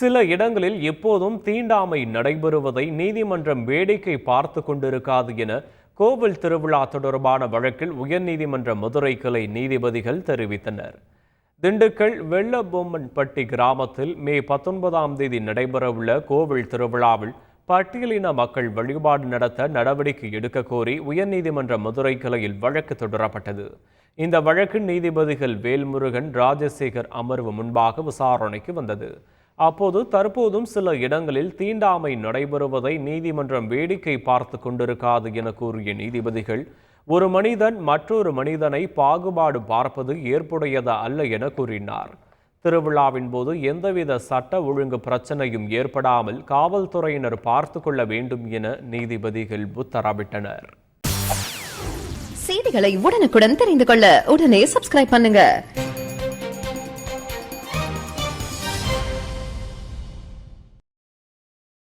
சில இடங்களில் எப்போதும் தீண்டாமை நடைபெறுவதை நீதிமன்றம் வேடிக்கை பார்த்து கொண்டிருக்காது என கோவில் திருவிழா தொடர்பான வழக்கில் உயர்நீதிமன்ற மதுரை கிளை நீதிபதிகள் தெரிவித்தனர். திண்டுக்கல் வெள்ளபொம்மன்பட்டி கிராமத்தில் மே பத்தொன்பதாம் தேதி நடைபெறவுள்ள கோவில் திருவிழாவில் பட்டியலின மக்கள் வழிபாடு நடத்த நடவடிக்கை எடுக்க கோரி உயர்நீதிமன்ற மதுரை கிளையில் வழக்கு தொடரப்பட்டது. இந்த வழக்கு நீதிபதிகள் வேல்முருகன் ராஜசேகர் அமர்வு முன்பாக விசாரணைக்கு வந்தது. அப்போது தற்போதும் சில இடங்களில் தீண்டாமை நடைபெறுவதை நீதிமன்றம் வேடிக்கை பார்த்து கொண்டிருக்காது என கூறிய நீதிபதிகள் ஒரு மனிதன் மற்றொரு மனிதனை பாகுபாடு பார்ப்பது ஏற்புடையது அல்ல என கூறினார். திருவிழாவின் போது எந்தவித சட்ட ஒழுங்கு பிரச்சனையும் ஏற்படாமல் காவல்துறையினர் பார்த்து கொள்ள வேண்டும் என நீதிபதிகள் உத்தரவிட்டனர். செய்திகளை உடனுக்குடன் தெரிந்து கொள்ள உடனே சப்ஸ்கிரைப் பண்ணுங்க.